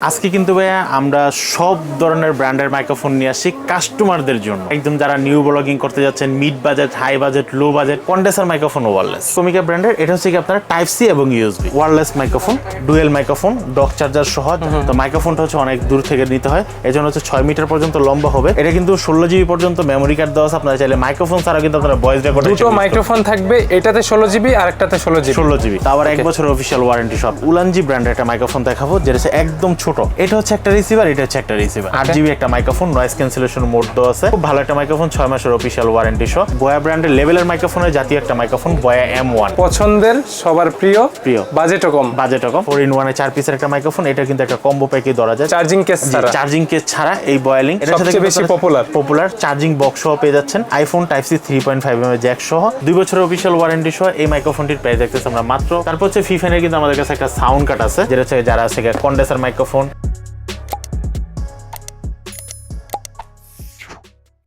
আজকে কিন্তু ভাইয়া আমরা সব ধরনের ব্র্যান্ডের মাইক্রোফোন নিয়ে আসি কাস্টমারদের জন্য। একদম যারা নিউ ব্লগিং করতে যাচ্ছেন mid budget high budget low budget condenser microphone wireless Comica ব্র্যান্ডের এটা হচ্ছে কি আপনার টাইপ সি এবং USB wireless microphone dual microphone dock charger সহ। তো মাইক্রোফোনটা হচ্ছে অনেক দূর থেকে নিতে হয় এই জন্য হচ্ছে ছয় মিটার পর্যন্ত লম্বা হবে। এটা কিন্তু ষোলো জিবি পর্যন্ত মেমোরি কার্ড দেওয়া আছে আপনারা চাইলে মাইক্রোফোন ছাড়া কিন্তু আপনারা ভয়েস রেকর্ড দুটো মাইক্রোফোন থাকবে এটাতে ষোলো জিবি আর একটাতে ষোলো জিবি ষোলো জিবি আবার এক বছর অফিসিয়াল ওয়ারেন্টি সব। উলানজি ব্র্যান্ডের একটা মাইক্রোফোন দেখাবো যেটা একদম ছোট। এটা হচ্ছে একটা রিসিভার এটা হচ্ছে একটা রিসিভার আট জিবি একটা মাইক্রোফোন নয়েস ক্যান্সেলেশন মোড দেওয়া আছে। খুব ভালো একটা মাইক্রোফোন ছয় মাসের অফিসিয়াল ওয়ারেন্টি সহ। বয়া ব্র্যান্ডের লেভেলের মাইক্রোফোনের জাতীয় একটা মাইক্রোফোন বয়া এম ওয়ান পছন্দের সবার প্রিয় প্রিয়। বাজেটও কম। বাজেট রকম ফোর ইন ওয়ানে চার পিসের একটা মাইক্রোফোন এটা কিন্তু একটা কম্বো প্যাকে ধরা যায়। চার্জিং কেস ছাড়া। চার্জিং কেস ছাড়া এই বয়েলিং সবচেয়ে বেশি পপুলার পপুলার চার্জিং বক্স সহ পেয়ে যাচ্ছেন। IPhone type C three point five M jack সহ। দুই বছরের অফিসিয়াল ওয়ারেন্টি সহ এই মাইক্রোফোনটির প্রাইস দেখতেছি আমরা মাত্র। তারপর হচ্ছে ফিফেনের কিন্তু আমাদের কাছে একটা সাউন্ড কাট আছে যেটা হচ্ছে যারা আছে কন্ডেন্সার মাইক্রোফোন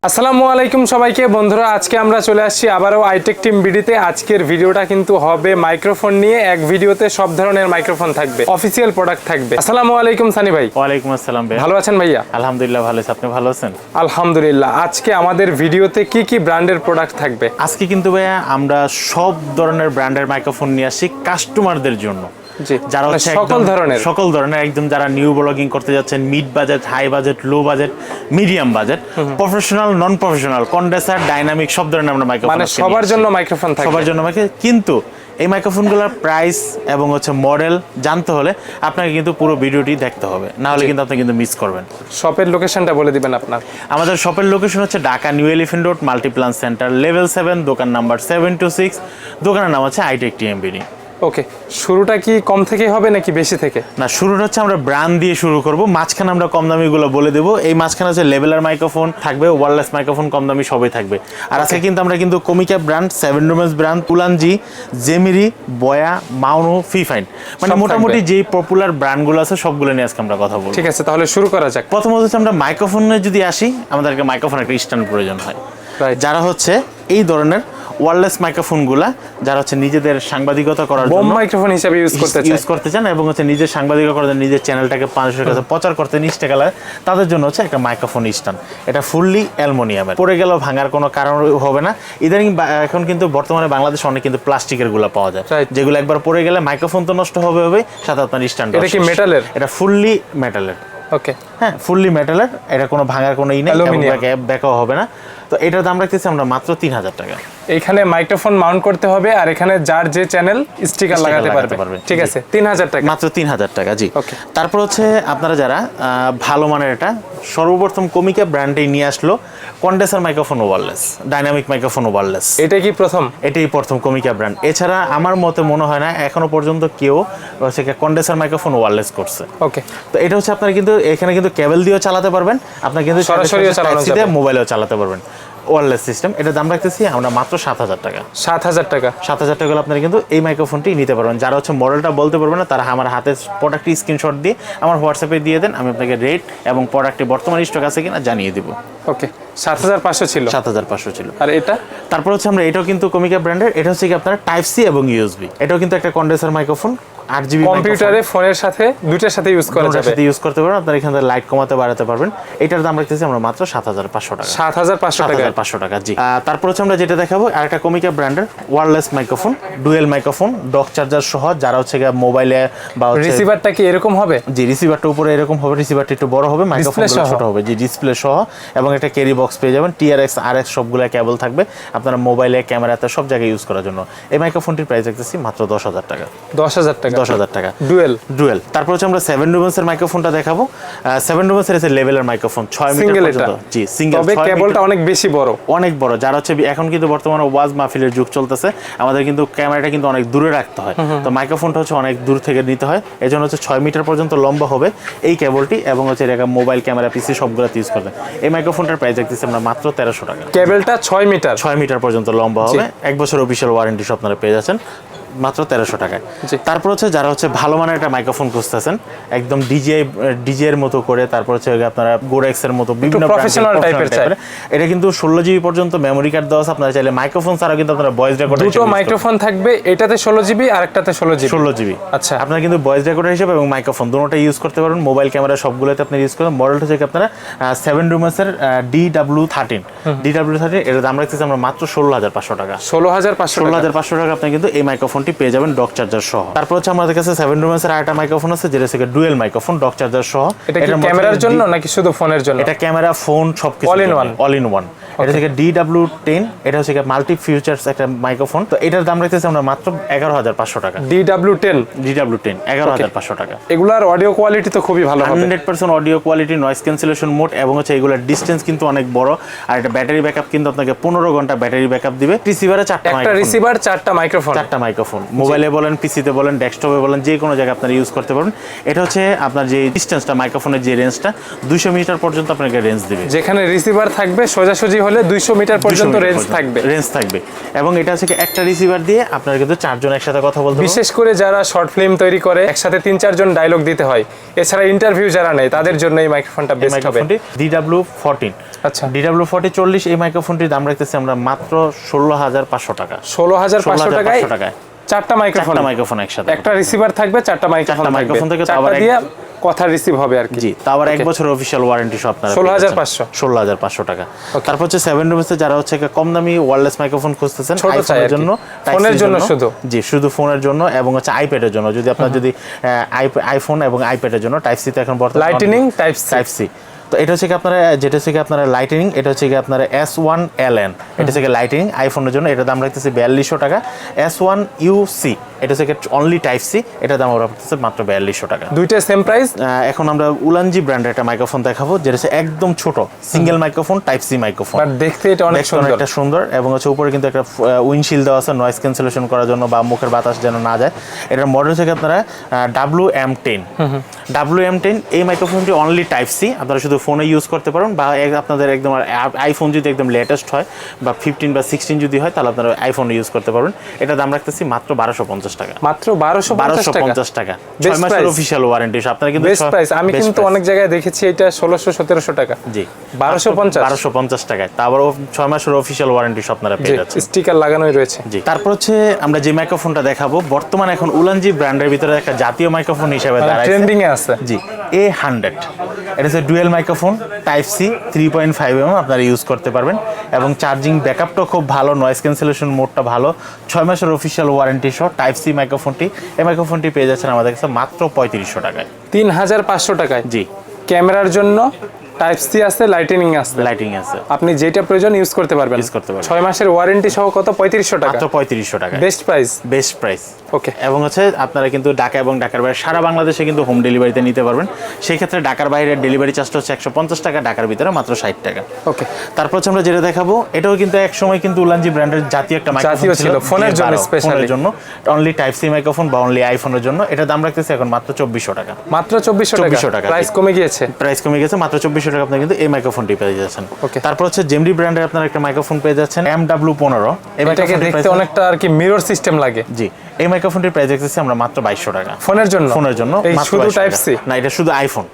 আসসালামু আলাইকুম সবাইকে। বন্ধুরা আজকে আমরা চলে আসছি আবারও আইটেক টিম বিডিতে। আজকের ভিডিওটা কিন্তু হবে মাইক্রোফোন নিয়ে। এক ভিডিওতে সব ধরনের মাইক্রোফোন থাকবে অফিসিয়াল প্রোডাক্ট থাকবে। আসসালামু আলাইকুম সানি ভাই। ওয়ালাইকুম আসসালাম ভাই ভালো আছেন ভাইয়া? আলহামদুলিল্লাহ ভালো আছি। আপনি ভালো আছেন? আলহামদুলিল্লাহ। আজকে আমাদের ভিডিওতে কি কি ব্র্যান্ডের প্রোডাক্ট থাকবে? আজকে কিন্তু ভাইয়া আমরা সব ধরনের ব্র্যান্ডের মাইক্রোফোন নিয়ে আসি কাস্টমারদের জন্য। যারা মানে হচ্ছে সকল ধরনের। সকল ধরনের একদম যারা নিউ ব্লগিং করতে যাচ্ছেন mid budget high budget low budget medium budget professional non professional condenser dynamic সব ধরনের আমরা মাইক্রোফোন মানে সবার জন্য মাইক্রোফোন থাকবে সবার জন্য মাইক্রো কিন্তু এই মাইক্রোফোনগুলোর প্রাইস এবং হচ্ছে মডেল জানতে হলে আপনাকে কিন্তু পুরো ভিডিওটি দেখতে হবে। না হলে কিন্তু আপনি কিন্তু মিস করবেন। শপের লোকেশনটা বলে দিবেন আপনার। আমাদের শপের লোকেশন হচ্ছে Dhaka New Elephant Road Multiplan Center level seven দোকান নাম্বার সেভেন টু সিক্স দোকানের নাম হচ্ছে আইটেক টিএমবিডি ওকে শুরুটা কি কম থেকে হবে নাকি বেশি থেকে? না শুরুটা হচ্ছে আমরা ব্র্যান্ড দিয়ে শুরু করব। মাঝখানে আমরা কম দামিগুলো বলে দেবো। এই মাঝখানে হচ্ছে লেভেলার মাইক্রোফোন থাকবে ওয়ারলেস মাইক্রোফোন কম দামি সবই থাকবে। আর আজকে কিন্তু আমরা কিন্তু কমিকা ব্র্যান্ড সেভেন রুমেন্স ব্র্যান্ড পুলানজি জেমিরি বয়া মাউনো ফিফাইন মানে মোটামুটি যেই পপুলার ব্র্যান্ডগুলো আছে সবগুলো নিয়ে আজকে আমরা কথা বলব। ঠিক আছে তাহলে শুরু করা যাক। প্রথমত হচ্ছে আমরা মাইক্রোফোনে যদি আসি আমাদেরকে মাইক্রোফোন একটা স্ট্যান্ড প্রয়োজন হয়. যারা হচ্ছে এই ধরনের ওয়ারলেস মাইক্রোফোনগুলা যারা হচ্ছে নিজেদের সাংবাদিকতা করার জন্য মাইক্রোফোন হিসেবে ইউজ করতে ইউজ করতে চান এবং হচ্ছে নিজের সাংবাদিকতা করতে নিজের চ্যানেলটাকে মানুষের কাছে প্রচার করতে নিচ টাকা তাদের জন্য হচ্ছে একটা মাইক্রোফোন স্ট্যান্ড। এটা ফুললি অ্যালমোনিয়ামের। পড়ে গেলেও ভাঙার কোনো কারণ হবে না। ইদানিং এখন কিন্তু বর্তমানে বাংলাদেশে অনেক কিন্তু প্লাস্টিকেরগুলো পাওয়া যায়। যেগুলো একবার পড়ে গেলে মাইক্রোফোন তো নষ্ট হবে হবে সাথে আপনার স্ট্যান্ড এটা কি মেটালের এটা ফুললি মেটালের ওকে হ্যাঁ ফুললি মেটালের এটা কোনো ভাঙার কোনো ই নেই. ব্যাকও হবে না। তো এটার দাম রাখতেছি আমরা মাত্র তিন হাজার টাকা। এইখানে মাইক্রোফোন মাউন্ট করতে হবে আর এখানে যার যে চ্যানেল স্টিকার লাগাতে পারবে। ঠিক আছে তিন হাজার টাকা। মাত্র তিন হাজার টাকা জি। Okay. তারপর হচ্ছে আপনারা যারা ভালো মানের এটা সর্বপ্রথম কমিকা ব্র্যান্ডে নিয়ে আসলো condenser microphone wireless dynamic microphone wireless এটাই কি প্রথম? এটাই প্রথম কমিকা ব্র্যান্ড। এছাড়া আমার মতে মনে হয় না এখনও পর্যন্ত কেউ হচ্ছে কন্ডেন্সার মাইক্রোফোন ওয়ারলেস করছে। ওকে তো এটা হচ্ছে আপনার কিন্তু এখানে কিন্তু কেবল দিয়েও চালাতে পারবেন। আপনার কিন্তু সরাসরিও চালানো যাবে। মোবাইলেও চালাতে পারবেন। ওয়ারলেস সিস্টেম এটা দাম রাখতেছি আমরা মাত্র সাত হাজার টাকা। সাত হাজার টাকা। সাত হাজার টাকা হলে আপনারা কিন্তু এই মাইক্রোফোনটি নিতে পারবেন। যারা হচ্ছে মডেলটা বলতে পারবেন না তারা আমার হাতে প্রোডাক্টটি স্ক্রিনশট দিয়ে আমার হোয়াটসঅ্যাপে দিয়ে দেন আমি আপনাকে রেট এবং প্রোডাক্টটি বর্তমান স্টক আছে কিনা জানিয়ে দিব। ওকে সাত হাজার পাঁচশো ছিল। সাত হাজার পাঁচশো ছিল। আর এটা? তারপর হচ্ছে আমরা এটাও কিন্তু কমিকা ব্র্যান্ডের এটা হচ্ছে কি আপনার টাইপ সি এবং ইউএসবি এটাও কিন্তু একটা কন্ডেন্সার মাইক্রোফোন আট জিবি কম্পিউটারে ফোনের সাথে দুইটার সাথে ইউজ করা যাবে। সাথে ইউজ করতে পারবেন আপনার এখান থেকে লাইট কমাতে বাড়াতে পারবেন। এটার দাম রাখতেছি আমরা মাত্র সাত হাজার পাঁচশো টাকা। সাত হাজার পাঁচশো সাত টাকা পাঁচশো টাকা জি। তারপর হচ্ছে আমরা যেটা দেখাবো আর একটা কমিকা ব্র্যান্ডের wireless microphone dual microphone dock charger সহ যারা হচ্ছে মোবাইলে বা হচ্ছে রিসিভারটা কি এরকম হবে? জি রিসিভারটা উপরে এরকম হবে রিসিভারটা একটু বড় হবে মাইক্রোফোন ছোট হবে। জি ডিসপ্লে সহ এবং একটা ক্যারি বক্স পেয়ে যাবেন টিআরএক্স আরএক্স সবগুলো কেবল থাকবে আপনারা মোবাইলে ক্যামেরাতে সব জায়গায় ইউজ করার জন্য। এই মাইক্রোফোনটির প্রাইস দেখতেছি মাত্র দশ হাজার টাকা। দশ হাজার টাকা। দশ হাজার টাকা। ডুয়েল। ডুয়েল। তারপর হচ্ছে আমরা সেভেন রুমেন্সের মাইক্রোফোনটা দেখাবো। সেভেন রুমেন্সের এসে লেভেলের মাইক্রোফোন ছয় মিটার পর্যন্ত। জি সিঙ্গেল তবে কেবলটা অনেক বেশি বড়। অনেক বড়। যারা হচ্ছে এখন কিন্তু বর্তমানে ওয়াজ মাহফিলের যুগ চলতেছে। আমাদের কিন্তু ক্যামেরাটা কিন্তু অনেক দূরে রাখতে হয়। তো মাইক্রোফোনটা হচ্ছে অনেক দূর থেকে নিতে হয়। এই জন্য হচ্ছে ছয় মিটার পর্যন্ত লম্বা হবে এই কেবলটি এবং হচ্ছে এটা মোবাইল ক্যামেরা পিসি সবগুলোতে ইউজ করবে এই মাইক্রোফোনটার প্রাইস দেখতেছি আমরা মাত্র তেরোশো টাকা। কেবলটা ছয় মিটার। ছয় মিটার পর্যন্ত লম্বা হবে। এক বছর অফিসিয়াল ওয়ারেন্টি আপনারা পেয়ে যাচ্ছেন। মাত্র তেরোশো টাকায়। তারপর হচ্ছে যারা হচ্ছে ভালো মানের একটা মাইক্রোফোন খুঁজতেছেন একদম ডিজে ডিজে এর মতো করে তারপর হচ্ছে আপনারা গোরেক্স এর মতো বিভিন্ন এর এর এর। এটা কিন্তু ষোলো জিবি পর্যন্ত মেমোরি কার্ড দেওয়া আছে আপনারা চাইলে মাইক্রোফোন ছাড়াও কিন্তু আপনারা ভয়েস রেকর্ড দুটো মাইক্রোফোন থাকবে এটাতে ষোলো জিবি আর একটাতে ষোলো জিবি ষোলো জিবি আচ্ছা। আপনারা কিন্তু ভয়েস রেকর্ডার হিসেবে এবং মাইক্রোফোন দুটোটা ইউজ করতে পারবেন মোবাইল ক্যামেরা সবগুলোতে আপনি ইউজ করেন মডেলটা হচ্ছে আপনারা সেভেন রুমাসের D W thirteen D W thirteen এর দাম রাখতেছি আমরা মাত্র ষোলো হাজার পাঁচশো টাকা। ষোলো হাজার পাঁচশো ষোলো টাকা। হাজার পাঁচশো টাকা আপনি কিন্তু এই মাইক্রোফোনটি পেয়ে যাবেন ডক চার্জার সহ। তারপর হচ্ছে আমাদের কাছে সেভেন রুমাসের আরেকটা মাইক্রোফোন আছে যেটা হচ্ছে ডুয়েল মাইক্রোফোন ডক চার্জার সহ। এটা কি ক্যামেরার জন্য নাকি শুধু ফোনের জন্য? এটা ক্যামেরা ফোন সব কিছু All in one? All in one এটা থেকে ডি ডাব্লিউ টেন এটা হচ্ছে মাল্টি ফিউচার্স একটা মাইক্রোফোন তো এটার দাম রাখতেছি আমরা মাত্র এগারো হাজার পাঁচশো টাকা। D W ten D W ten এগারো হাজার পাঁচশো টাকা। এগুলার অডিও কোয়ালিটি তো খুবই ভালো hundred percent audio quality noise cancellation mode এবং হচ্ছে এগুলোর ডিস্টেন্স কিন্তু অনেক বড়। আর এটা ব্যাটারি ব্যাকআপ কিন্তু আপনাকে পনেরো ঘণ্টা ব্যাটারি ব্যাকআপ দিবে। রিসিভারে চারটা একটা রিসিভার চারটা মাইক্রোফোন চারটা মাইক্রোফোন মোবাইলে বলেন পিসিতে বলেন ডেস্কটপে বলেন যে কোনো জায়গায় আপনারা ইউজ করতে পারবেন। এটা হচ্ছে আপনার যে ডিস্টেন্সটা মাইক্রোফোনের যে রেঞ্জটা দুইশো মিটার পর্যন্ত আপনাকে রেঞ্জ দেবে। যেখানে রিসিভার থাকবে সোজাসুজি হলে দুইশো মিটার পর্যন্ত রেঞ্জ থাকবে। রেঞ্জ থাকবে। এবং এটা হচ্ছে একটা রিসিভার দিয়ে আপনারা কিন্তু চারজন একসাথে কথা বলতে বিশেষ করে যারা শর্ট ফিল্ম তৈরি করে একসাথে তিন চারজন ডায়লগ দিতে হয়। এছাড়া ইন্টারভিউ যারা নেয় তাদের জন্য এই মাইক্রোফোনটা বেস্ট হবে। ডিডাব্লিউ ফোরটিন আচ্ছা। ডিডাব্লিউ ফোরটি চল্লিশ এই মাইক্রোফোনটির দাম রাখতেছি আমরা মাত্র ষোলো হাজার পাঁচশো টাকা। ষোলো হাজার পাঁচশো টাকায়। চারটা মাইক্রোফোন মাইক্রোফোন একসাথে। একটা রিসিভার থাকবে চারটা মাইক্রোফোন microphone থেকে আবার দিয়ে কথা রিসিভ হবে আর কি। জি তা আবার এক বছর অফিসিয়াল ওয়ারেন্টি সহ আপনারা 16,500 ষোলো হাজার পাঁচশো। টাকা। তারপর হচ্ছে সেভেন রুমসে যারা হচ্ছে কম দামি ওয়ারলেস মাইক্রোফোন খুঁজতেছেন iPhone-এর জন্য ফোনের জন্য শুধু? জি শুধু ফোনের জন্য এবং হচ্ছে আইপ্যাডের জন্য। যদি আপনার যদি আইফোন এবং আইপ্যাডের জন্য টাইপ সি তো এখন বর্তমানে লাইটেনিং টাইপ টাইপ সি তো এটা হচ্ছে কি আপনারা যেটা হচ্ছে কি আপনারা লাইটিনিং এটা হচ্ছে কি আপনারা এস ওয়ান এল এন এটা হচ্ছে কি লাইটিনিং আইফোনের জন্য এটার দাম রাখতেছে বিয়াল্লিশশো টাকা। এস ওয়ান ইউ সি এটা হচ্ছে অনলি টাইপ সি এটার দাম রাখতেছে মাত্র বিয়াল্লিশশো টাকা। দুইটা সেম প্রাইস এখন আমরা উলানজি ব্র্যান্ডের একটা মাইক্রোফোন দেখাবো যেটা হচ্ছে একদম ছোট single microphone type C microphone but দেখতে এটা অনেক সুন্দর অনেকটা সুন্দর। এবং হচ্ছে উপরে কিন্তু একটা উইন্ডশিল্ড দেওয়া আছে নয়েজ ক্যান্সেলেশন করার জন্য বা মুখের বাতাস যেন না যায়। এটার মডেল থেকে আপনারা W M ten W M ten এই মাইক্রোফোনটি অনলি টাইপ সি আপনারা শুধু ফোনে ইউজ করতে পারেন বা আপনাদের একদম আইফোন যদি একদম লেটেস্ট হয় বা ফিফটিন বা সিক্সটিন যদি হয় তাহলে আপনারা আইফোনে ইউজ করতে পারবেন। এটা দাম রাখতেছি মাত্র বারোশো পঞ্চাশ টাকা। মাত্র বারোশো বারোশো পঞ্চাশ টাকা। ছয় মাসের অফিসিয়াল ওয়ারেন্টি আপনারা কিন্তু বেস্ট প্রাইস আমি কিন্তু অনেক জায়গায় দেখেছি এটা ষোলোশো সতেরোশো টাকা। জি। বারোশো পঞ্চাশ। বারোশো পঞ্চাশ টাকায়। তারপর ছয় মাসের অফিসিয়াল ওয়ারেন্টি আপনারা পেয়ে যাচ্ছেন। স্টিকার লাগানোই রয়েছে। জি। তারপর হচ্ছে আমরা যে মাইক্রোফোনটা দেখাবো বর্তমান এখন উলানজি ব্র্যান্ডের ভিতরে একটা জাতীয় মাইক্রোফোন হিসেবে দাঁড়ায় ট্রেন্ডিং এ আছে। জি এ হান্ড্রেড এটা হচ্ছে dual microphone type C three point five M আপনারা ইউজ করতে পারবেন। এবং চার্জিং ব্যাকআপটা খুব ভালো নয়েস ক্যান্সেলেশন মোডটা ভালো। ছয় মাসের অফিসিয়াল ওয়ারেন্টি সহ টাইপ সি মাইক্রোফোনটি এই মাইক্রোফোনটি পেয়ে যাচ্ছেন আমাদের কাছে মাত্র পঁয়ত্রিশশো টাকায়। তিন হাজার পাঁচশো টাকায়? জি। ক্যামেরার জন্য টাইপ সি আছে লাইটেনিং আছে। লাইটিং আছে। আপনি যেটা প্রয়োজন ইউজ করতে পারবেন। Use করতে পারবেন। ছয় মাসের ওয়ারেন্টি সহ কত? পঁয়ত্রিশশো টাকা। মাত্র পঁয়ত্রিশশো টাকায় best price best price okay এবং হচ্ছে আপনারা কিন্তু ঢাকা এবং ঢাকার বাইরে সারা বাংলাদেশে কিন্তু হোম ডেলিভারিতে নিতে পারবেন। সেই ক্ষেত্রে ঢাকার বাইরের ডেলিভারি চার্জটা হচ্ছে একশো পঞ্চাশ টাকা ঢাকার ভিতরে মাত্র ষাট টাকা। ওকে তারপর হচ্ছে আমরা যেটা দেখাবো এটাও কিন্তু এক সময় কিন্তু উলানজি ব্র্যান্ডের জাতীয় একটা মাইক্রোফোন ছিল, ফোনের জন্য J12 specially। ফোনের জন্য। অনলি টাইপ সি মাইক্রোফোন বা অনলি আইফোনের জন্য। এটা দাম রাখতেছে এখন মাত্র চব্বিশশো টাকা। মাত্র চব্বিশশো টাকা। 2400 টাকা, প্রাইস কমে গিয়েছে। প্রাইস কমে গেছে মাত্র চব্বিশশো টাকা আপনি কিন্তু এই মাইক্রোফোনটি পেয়ে যাচ্ছেন. তারপর হচ্ছে জেমডি ব্র্যান্ডের আপনার একটা মাইক্রোফোন পেয়ে যাচ্ছেন এম ডাব্লিউ পনেরো এটাকে দেখতে অনেকটা আর কি মিরর সিস্টেম লাগে। জি এই মাইক্রোফোনটির প্রাইস দেখতেছি আমরা মাত্র বাইশশো টাকা। ফোনের জন্য। ফোনের জন্য শুধু টাইপ সি না এটা শুধু আইফোন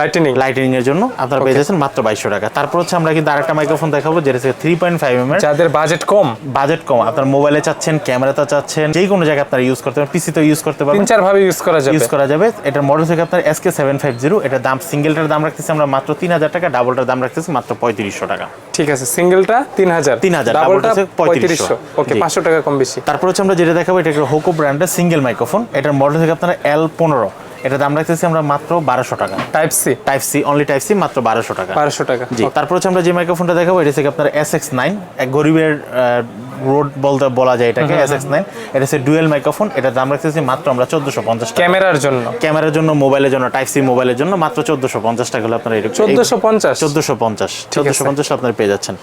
লাইটেনিং লাইটিং এর জন্য। আপনারা পেয়ে যাচ্ছেন মাত্র বাইশশো টাকা। তারপর হচ্ছে আমরা কিন্তু আরেকটা মাইক্রোফোন দেখাবো যেটা হচ্ছে থ্রি পয়েন্ট ফাইভ এম যাদের বাজেট কম। বাজেট কম। আপনার মোবাইলে চাচ্ছেন ক্যামেরাতে চাচ্ছেন যে কোনো জায়গায় আপনারা ইউজ করতে পারেন পিসিতে ইউজ করতে তিন পারবেন। চার ভাবে ইউজ করা যাবে। ইউজ করা যাবে। এটার মডেল থেকে আপনার এসকে সেভেন ফাইভ জিরো এটার দাম সিঙ্গেলটার দাম রাখতেছি আমরা মাত্র তিন হাজার টাকা ডাবলটার দাম রাখতেছি মাত্র পঁয়ত্রিশশো টাকা। ঠিক আছে সিঙ্গেলটা তিন হাজার। 3000, ডাবলটা ডাবলটা পঁয়ত্রিশশো। 3500 ওকে। পাঁচশো টাকা কম বেশি। তারপর হচ্ছে আমরা যেটা দেখাবো এটা একটা হোকো ব্র্যান্ডের সিঙ্গেল মাইক্রোফোন এটার মডেল থেকে আপনারা এল পনেরো। এটার দাম রাখতেছি আমরা মাত্র বারোশো টাকা। Type C type C only type C মাত্র বারোশো টাকা। বারোশো টাকা জি। তারপর হচ্ছে আমরা যে মাইক্রোফোনটা দেখাবো এটা হচ্ছে আপনার এস এক্স নাইন এক গরিবের রোড বলতে বলা যায় এটাকে এস এক্স নাইন এটা হচ্ছে ডুয়েল মাইক্রোফোন এটা দাম রাখতেছি মাত্র আমরা চোদ্দশো পঞ্চাশ ক্যামেরার জন্য? ক্যামেরার জন্য মোবাইলের জন্য টাইপ সি মোবাইলের জন্য মাত্র চোদ্দশো পঞ্চাশ টাকা হলে আপনার চোদ্দশো পঞ্চাশ? চোদ্দশো পঞ্চাশ চোদ্দশো পঞ্চাশ আপনারা পেয়ে যাচ্ছেন।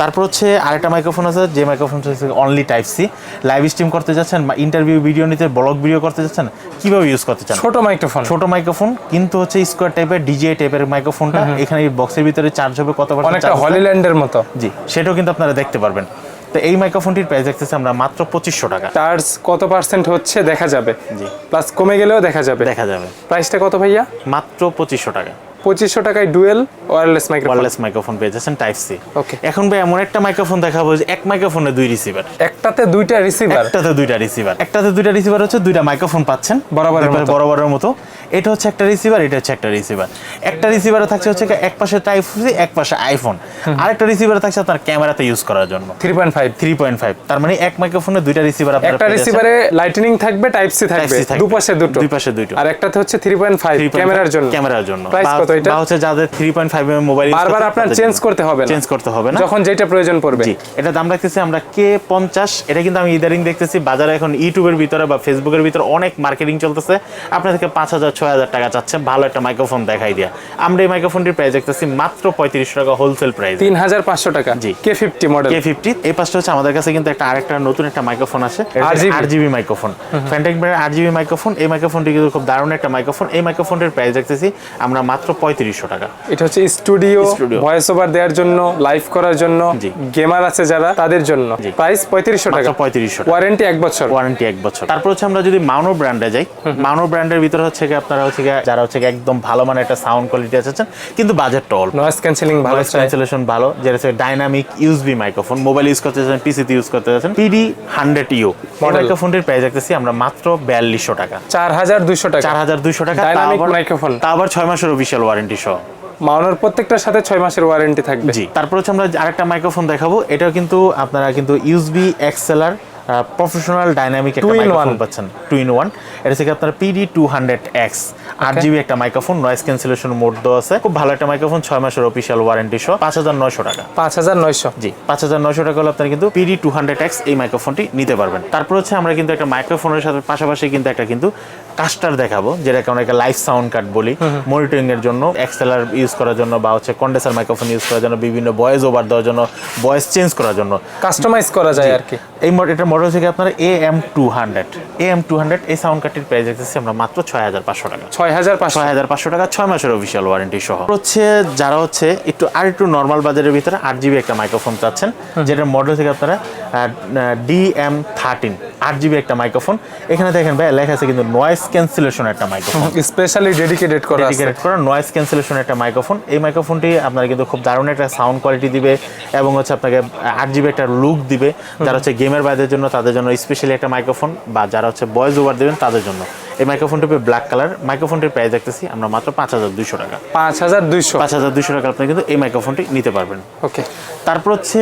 তারপর হচ্ছে আরেকটা মাইক্রোফোন আছে যে মাইক্রোফোন হচ্ছে only type C live stream করতে যাচ্ছেন ইন্টারভিউ ভিডিও নিতে ব্লগ ভিডিও করতে যাচ্ছেন কীভাবে ইউজ করতে চান? ছোট মাইক্রোফোন ছোট মাইক্রোফোন কিন্তু হচ্ছে স্কোয়ার টাইপের ডিজে টাইপের মাইক্রোফোনটা এখানে বক্সের ভিতরে চার্জ হবে কত অনেকটা হলিল্যান্ডের মতো। জি সেটাও কিন্তু আপনারা দেখতে পারবেন। তো এই মাইক্রোফোনটির প্রাইস দেখতেছি আমরা মাত্র পঁচিশশো টাকা। চার্জ কত পার্সেন্ট হচ্ছে দেখা যাবে। জি। প্লাস কমে গেলেও দেখা যাবে। দেখা যাবে। প্রাইসটা কত ভাইয়া? মাত্র পঁচিশশো টাকা। পঁচিশশো টাকায় dual wireless microphone wireless microphone পেয়ে যাচ্ছেন টাইপ সি Okay. এখন ভাই এমন একটা মাইক্রোফোন দেখাবো যে এক মাইক্রোফোনে দুই রিসিভার একটাতে দুইটা রিসিভার একটাতে দুইটা রিসিভার একটাতে দুইটা রিসিভার হচ্ছে দুইটা মাইক্রোফোন পাচ্ছেন। মতো। বরাবরের মতো। এটা হচ্ছে একটা রিসিভার এটা হচ্ছে একটা রিসিভার একটা রিসিভারে থাকছে হচ্ছে এক পাশে টাইপ সি এক পাশে আইফোন আরেকটা রিসিভারে থাকছে আপনার ক্যামেরাতে ইউজ করার জন্য। Three point five three point five তার মানে এক মাইক্রোফোনে দুইটা রিসিভার আপনারা একটা রিসিভারে লাইটনিং থাকবে টাইপ সি থাকবে। দুপাশে দুটো। দুই পাশে দুটো। আর একটাতে হচ্ছে থ্রি পয়েন্ট ফাইভ 3.5 ক্যামেরার জন্য। ক্যামেরার জন্য। প্রাইস বা- কত এটা হচ্ছে যাদের three point five M mobile বারবার আপনার চেঞ্জ করতে হবে না। চেঞ্জ করতে হবে না। যখন যেটা প্রয়োজন পড়বে। জি এটা দাম রাখতেছি আমরা কে পঞ্চাশ। এটা কিন্তু আমি ইদারিং দেখতেছি। বাজারে এখন ইউটিউবের ভিতরে বা ফেসবুকের ভিতরে অনেক মার্কেটিং চলতেছে। পাঁচ হাজার ছয় হাজার টাকা চাচ্ছে। ভালো একটা মাইক্রোফোন দেখাই দিয়া। আমরা এই মাইক্রোফোনটির প্রাইস দেখতেছি মাত্র পঁয়ত্রিশ টাকা হোলসেল প্রাইস তিন হাজার পাঁচশো টাকা। জি। K fifty model K fifty এই পাশটা হচ্ছে আমাদের কাছে কিন্তু একটা আরেকটা নতুন একটা মাইক্রোফোন আছে। RGB আট জিবি মাইক্রোফোন ফ্যান্টেক ব্র্যান্ডের আট জিবি মাইক্রোফোন এই মাইক্রোফোনটি কিন্তু খুব দারুণ একটা মাইক্রোফোন এই মাইক্রোফোনটির প্রাইস দেখতেছি আমরা মাত্র পঁয়ত্রিশশো টাকা। এটা হচ্ছে স্টুডিও ভয়েস ওভার দেওয়ার জন্য লাইভ করার জন্য গেমার আছে যারা তাদের জন্য। প্রাইস পঁয়ত্রিশশো টাকা। পঁয়ত্রিশশো ওয়ারেন্টি এক বছর। ওয়ারেন্টি এক বছর। তারপর হচ্ছে আমরা যদি মাউনো ব্র্যান্ডে যাই মাউনো ব্র্যান্ডের ভিতরে হচ্ছে কি আপনারা হচ্ছে যারা হচ্ছে একদম ভালো মানের একটা সাউন্ড কোয়ালিটি আছেন কিন্তু বাজেটটা অল্প। নয়েজ ক্যান্সেলিং ভালো ভয়েস ক্যান্সেলেশন ভালো যেটা হচ্ছে dynamic USB microphone mobile use করতে চাচ্ছেন পিসিতে ইউজ করতে চাচ্ছেন পিডি হান্ড্রেড ইউ। মাইক্রোফোনটির প্রাইস দেখতেছি আমরা মাত্র বিয়াল্লিশশো টাকা। চার হাজার দুইশো টাকা। চার হাজার দুইশো টাকা microphone। তা আবার ছয় মাসের অফিসিয়াল ওয়ারেন্টি সহ। মাউনার প্রত্যেকটার সাথে ছয় মাসের ওয়ারেন্টি থাকবে। জি তারপর হচ্ছে আমরা আরেকটা মাইক্রোফোন দেখাবো। এটাও কিন্তু আপনারা কিন্তু ইউএসবি এক্সেলার প্রফেশনাল ডাইনামিক একটা মাইক্রোফোন পাচ্ছেন। টু ইন ওয়ান এটা থেকে আপনার পিডি টু হান্ড্রেড এক্স আট জিবি একটা মাইক্রোফোন নয়েজ ক্যান্সেলেশন মোড দেওয়া আছে। খুব ভালো একটা মাইক্রোফোন ছয় মাসের অফিসিয়াল ওয়ারেন্টি সহ পাঁচ হাজার নয়শো টাকা। পাঁচ হাজার নয়শো। জি পাঁচ হাজার নয়শো টাকা হলে আপনারা কিন্তু পিডি টু হান্ড্রেড এক্স এই মাইক্রোফোনটি নিতে পারবেন। তারপর হচ্ছে আমরা কিন্তু একটা মাইক্রোফোনের সাথে পাশাপাশি কিন্তু একটা কিন্তু কাস্টার দেখাবো যেটাকে আমরা একটা লাইভ সাউন্ড কার্ড বলি। মনিটরিং এর জন্য এক্সেলার ইউজ করার জন্য বা হচ্ছে কন্ডেসার মাইক্রোফোন ইউজ করার জন্য বিভিন্ন ভয়েস ওভার দেওয়ার জন্য ভয়েস চেঞ্জ করার জন্য। কাস্টমাইজ করা যায় আর কি। এই এটার মডেল থেকে আপনার A M two hundred A M two hundred এই সাউন্ড কার্ডটির প্রাইস দেখতেছি আমরা মাত্র ছয় হাজার পাঁচশো টাকা। ছয় হাজার পাঁচশো। ছয় হাজার পাঁচশো টাকা ছয় মাসের অফিসিয়াল ওয়ারেন্টি সহ। হচ্ছে যারা হচ্ছে একটু আর একটু নর্মাল বাজারের ভিতরে আট জিবি একটা মাইক্রোফোন চাচ্ছেন যেটার মডেল থেকে আপনারা ডি এম থার্টিন আট জিবি একটা মাইক্রোফোন। এখানে দেখেন ভাই লেখা আছে কিন্তু নয়েস ক্যান্সেলেশন একটা মাইক্রোফোন। স্পেশালি ডেডিকেটেড করা ডেডিকেটেড করা নয়েস ক্যান্সেলেশন একটা মাইক্রোফোন। এই মাইক্রোফোনটি আপনার কিন্তু খুব দারুণ একটা সাউন্ড কোয়ালিটি দিবে এবং হচ্ছে আপনাকে আট জিবি একটা লুক দিবে। যারা হচ্ছে গেমের বাইদের জন্য তাদের জন্য স্পেশালি একটা মাইক্রোফোন বা যারা হচ্ছে ভয়েস ওভার দেবেন তাদের জন্য। এই মাইক্রোফোনটি ব্ল্যাক কালার মাইক্রোফোনটির প্রাইস দেখতেছি আমরা মাত্র পাঁচ হাজার দুইশো টাকা। পাঁচ হাজার দুইশো। পাঁচ হাজার দুইশো টাকা আপনি কিন্তু এই মাইক্রোফোনটি নিতে পারবেন। ওকে তারপর হচ্ছে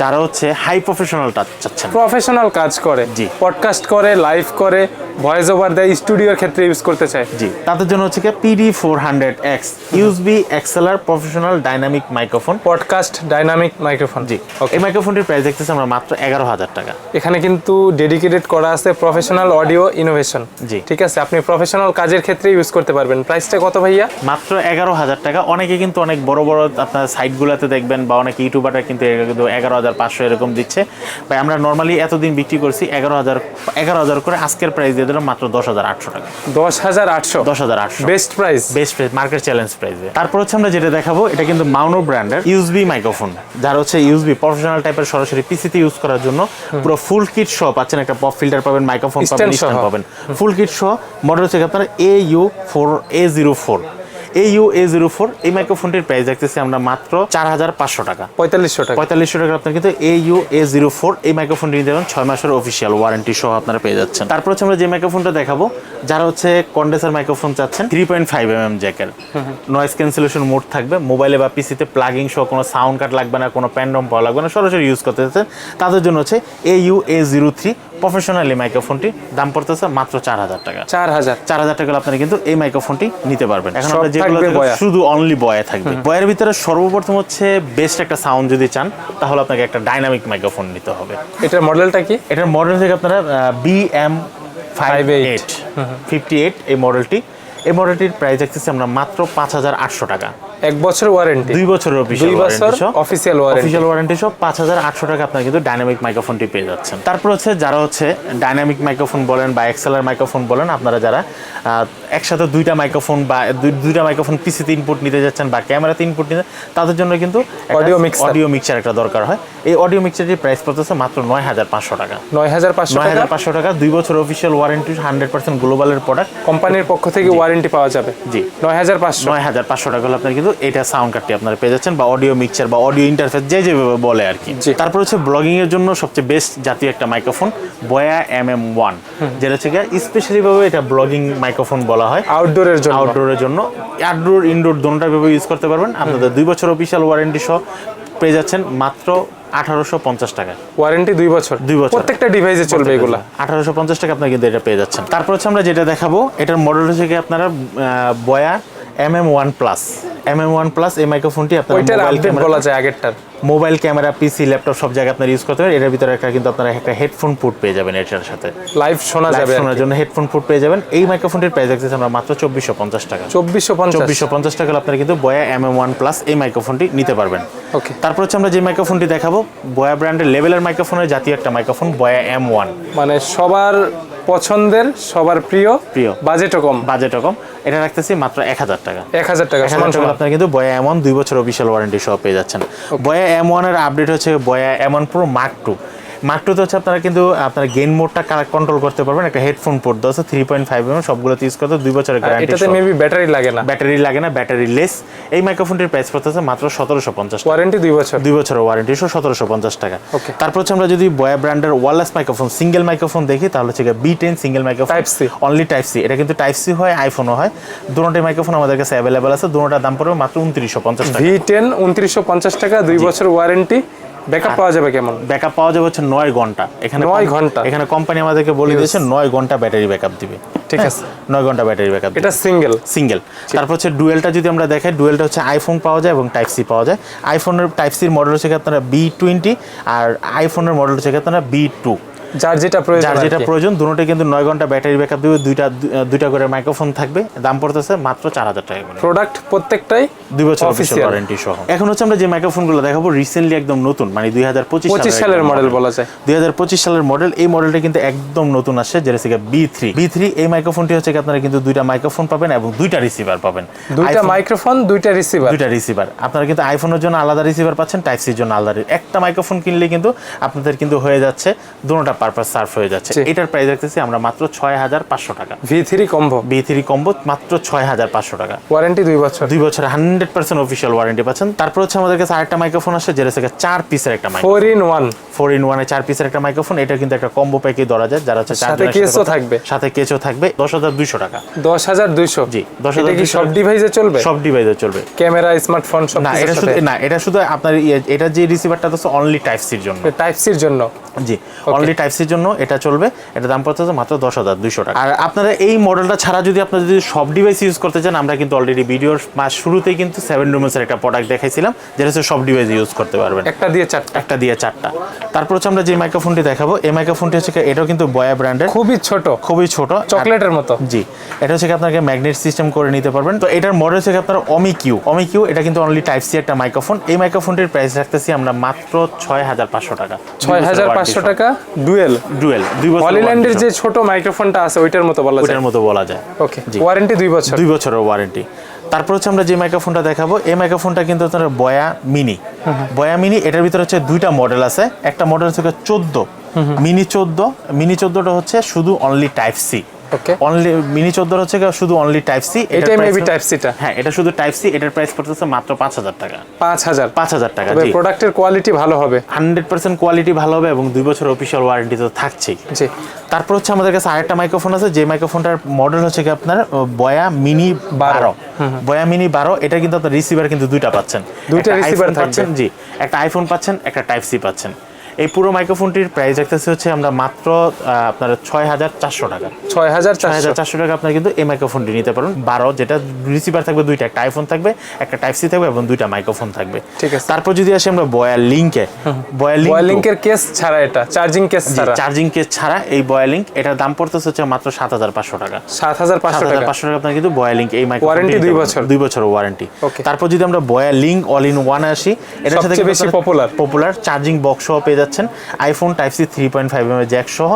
যারা হচ্ছে হাই প্রফেশনাল টাচ চাচ্ছেন। প্রফেশনাল কাজ করে। জি। পডকাস্ট করে লাইভ করে ভয়েস ওভার দেয় স্টুডিওর ক্ষেত্রে ইউজ করতে চায়। জি। তাদের জন্য হচ্ছে কি PD four hundred X USB XLR professional dynamic microphone podcast dynamic microphone জি। এই মাইক্রোফোনটির প্রাইস দেখতেছি আমরা মাত্র এগারো হাজার টাকা। এখানে কিন্তু ডেডিকেটেড করা আছে প্রফেশনাল অডিও ইনোভেশন জি। ঠিক আছে আপনি প্রফেশনাল কাজের ক্ষেত্রে ইউজ করতে পারবেন। প্রাইসটা কত ভাইয়া? মাত্র এগারো হাজার টাকা। অনেকে কিন্তু অনেক বড় বড় আপনার সাইটগুলোতে দেখবেন বা অনেক ইউটিউবাররা কিন্তু এগারো হাজার পাঁচশো এরকম দিচ্ছে। ভাই আমরা নর্মালি এতদিন বিক্রি করছি এগারো হাজার এগারো হাজার করে আজকের প্রাইস দিয়ে দিলাম মাত্র দশ হাজার আটশো টাকা। দশ হাজার আটশো। দশ হাজার আটশো। Best price best price market challenge প্রাইসে তারপর হচ্ছে আমরা যেটা দেখাবো এটা কিন্তু মাউনো ব্র্যান্ডের ইউএসবি মাইক্রোফোন যার হচ্ছে ইউএসবি প্রফেশনাল টাইপের সরাসরি পিসিতে ইউজ করার জন্য পুরো ফুল কিট সহ পাচ্ছেন একটা পপ ফিল্টার পাবেন মাইক্রোফোন পাবেন। পাবেন। ফুল কিট সহ মডেল হচ্ছে আপনার A U four A zero four A U A zero four এই মাইক্রোফোনটির প্রাইস দেখতেছি আমরা মাত্র চার হাজার পাঁচশো টাকা। পঁয়তাল্লিশশো টাকা। পঁয়তাল্লিশশো টাকা আপনার কিন্তু A U A zero four এই মাইক্রোফোনটি নিতে পারেন ছয় মাসের অফিসিয়াল ওয়ারেন্টি সহ আপনারা পেয়ে যাচ্ছেন। তারপর হচ্ছে আমরা যে মাইক্রোফোনটা দেখাবো যারা হচ্ছে কন্ডেন্সার মাইক্রোফোন চাচ্ছেন three point five M M জ্যাকের noise cancellation mode থাকবে মোবাইলে বা পিসিতে প্লাগিং সহ কোনো সাউন্ড কাট লাগবে না কোনো প্যান্ডম পাওয়া লাগবে না সরাসরি ইউজ করতে চাচ্ছেন তাদের জন্য হচ্ছে A U A zero three professionally মাইক্রোফোনটি দাম পড়তেছে মাত্র চার হাজার টাকা। চার হাজার। চার হাজার টাকা আপনারা কিন্তু এই মাইক্রোফোনটি নিতে পারবেন। এখন আমরা যেগুলো থাকবে বয়া। শুধু অনলি বয়া থাকবে। বয়ের ভিতরে সর্বপ্রথম হচ্ছে বেস্ট একটা সাউন্ড যদি চান তাহলে আপনাকে একটা ডাইনামিক মাইক্রোফোন নিতে হবে। এটার মডেলটা কি? এটার মডেল থেকে আপনারা B M five 58 eight fifty eight এই মডেলটি এই মডেলটির প্রাইস দেখতেছি আমরা মাত্র পাঁচ হাজার আটশো টাকা। এক বছর ওয়ারেন্টি দুই বছরের অফিসিয়াল বছর অফিসিয়াল ওয়ারেন্টি অফিসিয়াল ওয়ারেন্টি সহ পাঁচ হাজার আটশো টাকা আপনার কিন্তু ডাইনামিক মাইক্রোফোনটি পেয়ে যাচ্ছেন। তারপর হচ্ছে যারা হচ্ছে ডাইনামিক মাইক্রোফোন বলেন বা এক্সেলার মাইক্রোফোন বলেন আপনারা যারা একসাথে দুইটা মাইক্রোফোন বা দুইটা মাইক্রোফোন পিসিতে ইনপুট নিতে যাচ্ছেন বা ক্যামেরাতে ইনপুট নিতে তাদের জন্য কিন্তু Audio mixer। অডিও মিক্সার একটা দরকার হয়। এই অডিও মিক্সারটির প্রাইস পড়তেছে মাত্র নয় হাজার পাঁচশো টাকা। নয় হাজার পাঁচশো নয় টাকা হাজার পাঁচশো টাকা দুই বছর অফিসিয়াল ওয়ারেন্টি হান্ড্রেড পার্সেন্ট গ্লোবালের প্রোডাক্ট কোম্পানির পক্ষ থেকে ওয়ারেন্টি পাওয়া যাবে? জি। নয় হাজার পাঁচশো? নয় হাজার পাঁচশো টাকা হলে আপনার কিন্তু এটা সাউন্ড কার্ডটি আপনারা পেয়ে যাচ্ছেন বা অডিও মিক্সচার বা অডিও ইন্টারফেস যে যেভাবে বলে আর কি। তারপর হচ্ছে ব্লগিং এর জন্য সবচেয়ে বেস্ট জাতীয় একটা মাইক্রোফোন বয়া এম এম ওয়ান যেটা হচ্ছে স্পেশালি ভাবে এটা ব্লগিং মাইক্রোফোন বলা হয়। আউটডোরের জন্য। আউটডোরের জন্য। আউটডোর ইনডোর দোনোটা ভাবে ইউজ করতে পারবেন। আপনাদের দুই বছর অফিসিয়াল ওয়ারেন্টি সহ পেয়ে যাচ্ছেন মাত্র আঠারোশো পঞ্চাশ টাকা। ওয়ারেন্টি দুই বছর? দুই বছর। প্রত্যেকটা ডিভাইসে চলবে এগুলা? আঠারোশো পঞ্চাশ টাকা আপনার কিন্তু এটা পেয়ে যাচ্ছেন। তারপর হচ্ছে আমরা যেটা দেখাবো এটার মডেল হচ্ছে কি আপনারা Boya M M one plus M M one plus এই মাইক্রোফোনটি আপনার মোবাইল আপডেট বলা যায় আগেরটার। মোবাইল ক্যামেরা পিসি ল্যাপটপ সব জায়গায় আপনার ইউজ করতে পারেন। এটার ভিতরে একটা কিন্তু আপনারা একটা হেডফোন পুট পেয়ে যাবেন এটার সাথে। লাইভ শোনা যাবে শোনার জন্য হেডফোন পুট পেয়ে যাবেন। এই মাইক্রোফোনটির প্রাইস রাখতেছি আমরা মাত্র চব্বিশশো পঞ্চাশ টাকা। চব্বিশশো পঞ্চাশ। চব্বিশশো পঞ্চাশ টাকা আপনারা কিন্তু বয়া এম এম ওয়ান প্লাস এই মাইক্রোফোনটি নিতে পারবেন। ওকে তারপর হচ্ছে আমরা যে মাইক্রোফোনটি দেখাবো বয়া ব্র্যান্ডের লেভেলের মাইক্রোফোনের জাতীয় একটা মাইক্রোফোন বয়া এম ওয়ান মানে সবার পছন্দের সবার প্রিয় প্রিয়। বাজেটও কম। বাজেট কম। এটা রাখতেছি মাত্র এক হাজার টাকা। এক হাজার টাকা সমান সমান আপনার কিন্তু বয়া এমন দুই বছর অফিসিয়াল ওয়ারেন্টি সহ পেয়ে যাচ্ছেন। বয়া এম ওয়ানের আপডেট হচ্ছে বয়া এমন প্রো মার্ক টু মার্ক টুতে হচ্ছে আপনারা কিন্তু আপনারা গেন মোডটা কন্ট্রোল করতে পারবেন একটা হেডফোন পোর্ট দেওয়া আছে থ্রি পয়েন্ট ফাইভ এম সবগুলোতে ইউজ করতে দুই বছরের গ্যারান্টি এটাতে মেবি ব্যাটারি লাগে না। ব্যাটারি লাগে না ব্যাটারি লেস এই মাইক্রোফোনটির প্রাইস পড়তেছে মাত্র সতেরোশো পঞ্চাশ ওয়ারেন্টি দুই বছর। দুই বছরের ওয়ারেন্টি সহ সতেরোশো পঞ্চাশ টাকা. তারপর হচ্ছে আমরা যদি বয়া ব্র্যান্ডের ওয়ারলেস মাইক্রোফোন সিঙ্গেল মাইক্রোফোন দেখি তাহলে হচ্ছে B ten single microphone Type C only type C এটা কিন্তু টাইপ সি হয় আইফোনও হয়। দুটোটি মাইক্রোফোন আমাদের কাছে অ্যাভেলেবেল আছে দুটোটার দাম পড়বে মাত্র উনত্রিশশো পঞ্চাশ টাকা। ভি টেন উনত্রিশশো পঞ্চাশ টাকা দুই বছর ওয়ারেন্টি ব্যাকআপ পাওয়া যাবে কেমন? ব্যাকআপ পাওয়া যাবে হচ্ছে নয় ঘণ্টা। এখানে নয় ঘণ্টা? এখানে কোম্পানি আমাদেরকে বলে দিয়েছে নয় ঘণ্টা ব্যাটারি ব্যাকআপ দিবে। ঠিক হ্যাঁ, আছে। নয় ঘণ্টা ব্যাটারি ব্যাকআপ এটা সিঙ্গেল সিঙ্গেল তারপর হচ্ছে ডুয়েলটা যদি আমরা দেখাই ডুয়েলটা হচ্ছে আইফোন পাওয়া যায় এবং টাইপ সি পাওয়া যায়। আইফোনের টাইপ সির মডেল হচ্ছে আপনারা বি টোয়েন্টি আর আইফোনের মডেল হচ্ছে আপনারা বি টু যার যেটা প্রয়োজন যার যেটা প্রয়োজন দুটোতে কিন্তু নয় ঘণ্টা ব্যাটারি ব্যাকআপ দিবে দুইটা দুইটা করে মাইক্রোফোন থাকবে দাম পড়তেছে মাত্র চার হাজার টাকা করে। প্রোডাক্ট প্রত্যেকটাই দুই বছর অফিসিয়াল ওয়ারেন্টি সহ। এখন হচ্ছে আমরা যে মাইক্রোফোনগুলো দেখাবো রিসেন্টলি একদম নতুন মানে দুই হাজার পঁচিশ সালের মডেল বলা যায়। দুই হাজার পঁচিশ সালের মডেল এই মডেলটা কিন্তু একদম নতুন আসছে যেটা হচ্ছে বি থ্রি বি থ্রি এই মাইক্রোফোনটি হচ্ছে আপনারা কিন্তু দুইটা মাইক্রোফোন পাবেন এবং দুইটা রিসিভার পাবেন। দুইটা মাইক্রোফোন দুইটা রিসিভার দুইটা রিসিভার আপনারা কিন্তু আইফোনের জন্য আলাদা রিসিভার পাচ্ছেন টাইপ সির জন্য আলাদা। একটা মাইক্রোফোন কিনলে কিন্তু আপনাদের কিন্তু হয়ে যাচ্ছে দুটোটা পারপাস সার্ভ হয়ে যাচ্ছে। এটার প্রাইস রাখতেছি আমরা মাত্র ছয় হাজার পাঁচশো টাকা। V three combo B three combo মাত্র ছয় হাজার পাঁচশো টাকা। ওয়ারেন্টি দুই বছর। দুই বছর হান্ড্রেড পার্সেন্ট অফিসিয়াল ওয়ারেন্টি পাচ্ছেন। তারপর হচ্ছে আমাদের কাছে আরেকটা মাইক্রোফোন আসছে যেটা হচ্ছে চার পিসের একটা microphone four in one four in ওয়ানে চার পিসের একটা মাইক্রোফোন এটা কিন্তু একটা কম্বো প্যাকে ধরা যায় যারা হচ্ছে সাথে কেসও থাকবে। সাথে কেচও থাকবে। দশ হাজার দুইশো টাকা। দশ হাজার দুইশো? জি, 10,200 এটা কি সব ডিভাইসে চলবে? সব ডিভাইসে চলবে। ক্যামেরা স্মার্টফোন সব না এটা শুধু না এটা শুধু আপনার ইয়ে- এটা যে রিসিভারটা হচ্ছে অনলি টাইপ সির জন্য। টাইপ সির জন্য? জি অনলি টাইপ সির জন্য এটা চলবে। এটা দাম পড়তে মাত্র দশ হাজার দুইশো টাকা। আর আপনারা এই মডেলটা ছাড়া যদি আপনারা যদি সব ডিভাইস ইউজ করতে চান আমরা কিন্তু অলরেডি ভিডিওর মাস শুরুতেই কিন্তু সেভেন রুমের একটা প্রোডাক্ট দেখাইছিলাম যেটা হচ্ছে সব ডিভাইস ইউজ করতে পারবেন। একটা দিয়ে চারটা। একটা দিয়ে চারটা। তারপর হচ্ছে আমরা যে মাইক্রোফোনটি দেখাবো এই মাইক্রোফোনটি হচ্ছে এটাও কিন্তু বয়া ব্র্যান্ডের খুবই ছোট। খুবই ছোট। চকলেটের মতো। জি। এটা হচ্ছে আপনাকে ম্যাগনেট সিস্টেম করে নিতে পারবেন। তো এটার মডেল হচ্ছে আপনার অমি কিউ অমি কিউ এটা কিন্তু অনলি টাইপ সি একটা মাইক্রোফোন এই মাইক্রোফোনটির প্রাইস রাখতেছি আমরা মাত্র ছয় হাজার পাঁচশো টাকা। ছয় হাজার পাঁচশো টাকা ডুয়েল? ডুয়েল দুই বছর হলিল্যান্ডের যে ছোট মাইক্রোফোনটা আছে ওইটার মতো বলা যায়? ওইটার মতো বলা যায়। ওকে ওয়ারেন্টি দুই বছর। দুই বছরের ওয়ারেন্টি তারপর হচ্ছে আমরা যে মাইক্রোফোনটা দেখাবো এই মাইক্রোফোনটা কিন্তু আপনার বয়া মিনি। বয়া মিনি এটার ভিতরে হচ্ছে দুইটা মডেল আছে। একটা মডেল হচ্ছে চোদ্দ। মিনি চোদ্দ। মিনি চোদ্দটা হচ্ছে শুধু only type C okay only mini চোদ্দ হচ্ছে শুধু অনলি টাইপ সি এটাই মেবি টাইপ সিটা হ্যাঁ এটা শুধু টাইপ সি এটার প্রাইস পড়তেছে মাত্র পাঁচ হাজার টাকা। পাঁচ হাজার। পাঁচ হাজার টাকা জি। প্রোডাক্টের কোয়ালিটি ভালো হবে। হান্ড্রেড পার্সেন্ট কোয়ালিটি ভালো হবে এবং দুই বছর অফিসিয়াল ওয়ারেন্টি তো থাকছেই। জি। তারপর হচ্ছে আমাদের কাছে আরেকটা মাইক্রোফোন আছে যে মাইক্রোফোনটার মডেল হচ্ছে কি আপনার বয়া মিনি বারো। বয়া মিনি বারো এটা কিন্তু আপনার রিসিভার কিন্তু দুইটা পাচ্ছেন। দুইটা receiver পাচ্ছেন জি। একটা আইফোন পাচ্ছেন একটা টাইপ সি পাচ্ছেন। এই পুরো মাইক্রোফোনটির প্রাইস রাখতেছে হচ্ছে আমরা মাত্র আপনার ছয় হাজার চারশো টাকা। ছয় হাজার ছয় হাজার চারশো টাকা আপনার কিন্তু এই মাইক্রোফোনটি নিতে পারেন বারো যেটা রিসিভার থাকবে দুইটা একটা আইফোন থাকবে একটা টাইপ সি থাকবে এবং দুইটা মাইক্রোফোন থাকবে। ঠিক আছে। তারপর যদি আসি আমরা বয়ার লিঙ্কে বয়ার লিঙ্ক লিঙ্কের কেস ছাড়া এটা চার্জিং কেস ছাড়া। চার্জিং কেস ছাড়া এই বয়ার লিঙ্ক এটার দাম পড়তেছে হচ্ছে মাত্র সাত হাজার পাঁচশো টাকা। সাত হাজার পাঁচশো টাকা। পাঁচশো টাকা আপনার কিন্তু বয়া লিঙ্ক এই Warranty দুই বছর। দুই বছর ওয়ারেন্টি তারপর যদি আমরা বয়া লিঙ্ক অল ইন ওয়ান আসি এটার সাথে সবচেয়ে বেশি popular। পপুলার চার্জিং বক্স সহ পেয়ে যাচ্ছেন। IPhone type C three point five M jack সহ।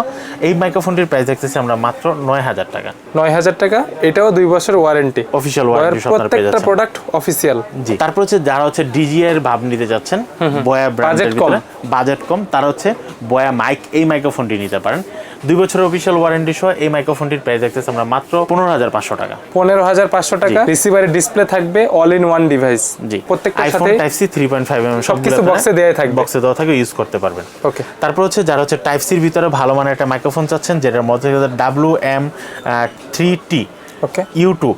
এই মাইক্রোফোনটির প্রাইস দেখতেছি আমরা মাত্র নয় হাজার টাকা। নয় হাজার টাকা। এটাও দুই বছর ওয়ারেন্টি অফিসিয়াল ওয়ারেন্টি প্রত্যেকটা প্রোডাক্ট অফিসিয়াল জি। তারপর হচ্ছে যারা হচ্ছে ডিজিআই এর ভাব নিতে যাচ্ছেন বয়া ব্র্যান্ডের বাজেট কম। তারা হচ্ছে বয়া মাইক এই মাইক্রোফোনটি নিতে পারেন। দুই বছরের অফিসিয়াল ওয়ারেন্টি সহ এই মাইক্রোফোনটির প্রাইস দেখতেছি আমরা মাত্র পনেরো হাজার পাঁচশো টাকা। পনেরো হাজার পাঁচশো টাকা। রিসিভারের ডিসপ্লে থাকবে অল ইন ওয়ান ডিভাইস জি। প্রত্যেকটা iPhone type C three point five M সবকিছু বক্সে দেওয়া দেয়াই থাকবে। বক্সে দেওয়া থাকে ইউজ করতে পারবেন। ওকে তারপর হচ্ছে যারা হচ্ছে টাইপ সির ভিতরে ভালো মানের একটা মাইক্রোফোন চাচ্ছেন যেটার মধ্যে W M three T okay U two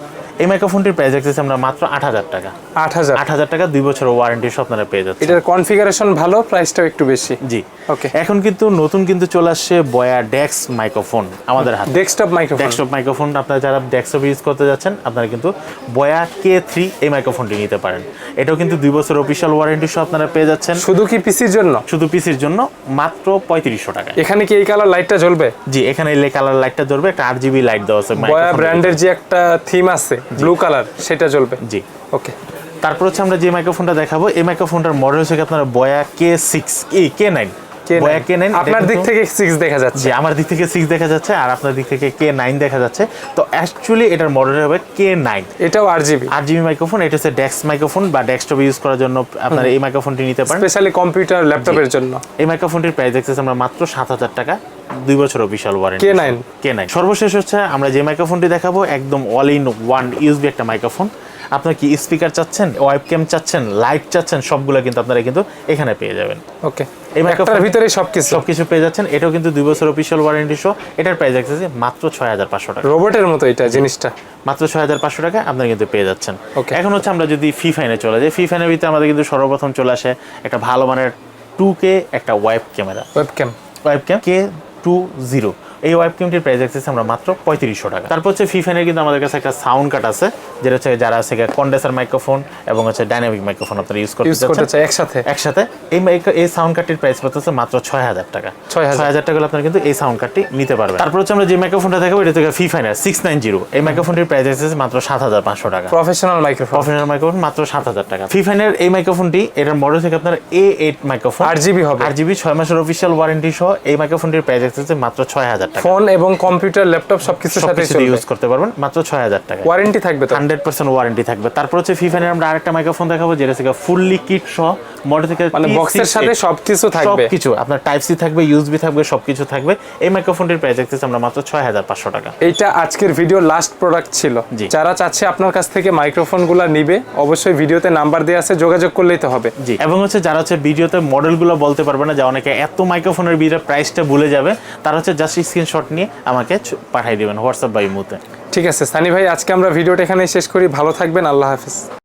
এই মাইক্রোফোনটির প্রাইস দেখতেছি আমরা মাত্র আট হাজার টাকা। আট হাজার। আট হাজার টাকা দুই বছরের ওয়ারেন্টি সহ আপনারা পেয়ে যাচ্ছেন। এটার কনফিগারেশন ভালো প্রাইসটাও একটু বেশি। জি। ওকে এখন কিন্তু নতুন কিন্তু চলে আসছে বয়া ডেক্স মাইক্রোফোন আমাদের হাতে। ডেস্কটপ মাইক্রোফোন ডেস্কটপ মাইক্রোফোন আপনারা যারা ডেস্কটপ ইউজ করতে যাচ্ছেন আপনারা কিন্তু বয়া কে থ্রি এই মাইক্রোফোনটি নিতে পারেন। এটাও কিন্তু দুই বছর অফিসিয়াল ওয়ারেন্টি সহ আপনারা পেয়ে যাচ্ছেন। শুধু কি পিসির জন্য? শুধু পিসির জন্য মাত্র পঁয়ত্রিশশো টাকা এখানে কি এই কালার লাইটটা জ্বলবে? জি এখানে এলে কালার লাইটটা জ্বলবে একটা আট জিবি লাইট দেওয়া আছে বয়া ব্র্যান্ডের যে একটা থিম আছে ব্লু কালার সেটা ভিতরে। জি। ওকে তারপর হচ্ছে আমরা যে মাইক্রোফোনটা দেখাবো এই মাইক্রোফোনটার মডেল হচ্ছে আপনার বয়া কে সিক্স এই কে নাইন আপনার দিক থেকে সিক্স দেখা যাচ্ছে। আমার দিক থেকে সিক্স দেখা যাচ্ছে আর আপনার দিক থেকে কে নাইন দেখা যাচ্ছে। তো অ্যাকচুয়ালি এটার মডেল হবে কে নাইন এটাও আর জিবি আট জিবি মাইক্রোফোন এটা হচ্ছে ডেস্ক মাইক্রোফোন বা ডেস্কটপ ইউজ করার জন্য আপনারা এই মাইক্রোফোনটি নিতে পারেন। স্পেশালি কম্পিউটার ল্যাপটপের জন্য। এই মাইক্রোফোনটির প্রাইস দেখতেছি আমরা মাত্র সাত হাজার টাকা। দুই বছর বিশাল ওয়ারেন্টি K9 কে নাইন সর্বশেষ হচ্ছে আমরা যে মাইক্রোফোনটি দেখাবো একদম অল ইন ওয়ান ইউজবি একটা মাইক্রোফোন আপনার কি স্পিকার চাচ্ছেন ওয়েব ক্যাম চাচ্ছেন লাইট চাচ্ছেন সবগুলো কিন্তু আপনারা কিন্তু এখানে পেয়ে যাবেন। ওকে এই microphone- ভিতরে সবকিছু। সবকিছু পেয়ে যাচ্ছেন এটাও কিন্তু দুই বছর অফিসিয়াল ওয়ারেন্টি সহ। এটার প্রাইস দেখতেছি মাত্র ছয় হাজার পাঁচশো টাকা। রোবটের মতো এটা জিনিসটা। মাত্র ছয় হাজার পাঁচশো টাকা আপনারা কিন্তু পেয়ে যাচ্ছেন। Okay. এখন হচ্ছে আমরা যদি ফি ফাইনে চলে যাই ফি ফাইনের ভিতরে আমাদের কিন্তু সর্বপ্রথম চলে আসে একটা ভালো মানের টু কে একটা web camera webcam web cam K two zero. এই ওয়েব ক্যামটির প্রাইস দেখতেছি আমরা মাত্র পঁয়ত্রিশশো টাকা। তারপর হচ্ছে ফি ফাইনের কিন্তু আমাদের কাছে একটা সাউন্ড কাট আছে যেটা হচ্ছে যারা আছে কন্ডেন্সার মাইক্রোফোন এবং হচ্ছে ডাইনামিক মাইক্রোফোন আপনারা ইউজ করতে চাচ্ছেন একসাথে। একসাথে। এই এই সাউন্ড কার্ডটির প্রাইস পড়তেছে মাত্র ছয় হাজার টাকা। ছয় হাজার। টাকা আপনারা কিন্তু এই সাউন্ড কার্ডটি নিতে পারবেন। তারপর হচ্ছে আমরা যে মাইক্রোফোনটা দেখাবো এটা থেকে Fifine six nine zero এই মাইক্রোফোনটির প্রাইস এসেছে মাত্র সাত হাজার পাঁচশো টাকা। প্রফেশনাল মাইক্রোফোন প্রফেশনাল মাইক্রোফোন মাত্র সাত হাজার টাকা। ফি ফাইনের এই মাইক্রোফোনটি এটার মডেল থেকে আপনার এ এইট মাইক্রোফোন আট জিবি হবে। আট জিবি ছয় মাসের অফিসিয়াল ওয়ারেন্টি সহ এই মাইক্রোফোনটির প্রাইস এসেছে মাত্র ছয় হাজার টাকা। ফোন এবং কম্পিউটার ল্যাপটপ সবকিছুর সাথে ইউজ করতে পারবেন মাত্র ছয় হাজার টাকা। ওয়ারেন্টি থাকবে তো হান্ড্রেড পার্সেন্ট ওয়ারেন্টি থাকবে। তারপর হচ্ছে ফি ফাইনের আমরা আরেকটা মাইক্রোফোন দেখাবো যেটা ফুললি কিট সহ মডেল থেকে মানে বক্সের সাথে সবকিছু থাকবে। সবকিছু আপনার টাইপ সি থাকবে ইউএসবি থাকবে সবকিছু থাকবে। এই মাইক্রোফোনটির প্রাইস দেখতেছি আমরা মাত্র ছয় হাজার পাঁচশো টাকা। এইটা আজকের ভিডিও লাস্ট প্রোডাক্ট ছিল। যারা চাচ্ছে আপনার কাছ থেকে মাইক্রোফোনগুলো নিবে অবশ্যই ভিডিওতে নাম্বার দেওয়া আছে যোগাযোগ করলেই তো হবে। জি এবং হচ্ছে যারা হচ্ছে ভিডিওতে মডেলগুলো বলতে পারবে না যে অনেকে এত মাইক্রোফোনের ভিডিও প্রাইসটা ভুলে যাবে তারা হচ্ছে জাস্ট স্ক্রিনশট নিয়ে আমাকে পাঠিয়ে দিবেন হোয়াটসঅ্যাপ বা ইমুতে ঠিক আছে সানি ভাই আজকে আমরা ভিডিওটা এখানে শেষ করি। ভালো থাকবেন আল্লাহ হাফিজ।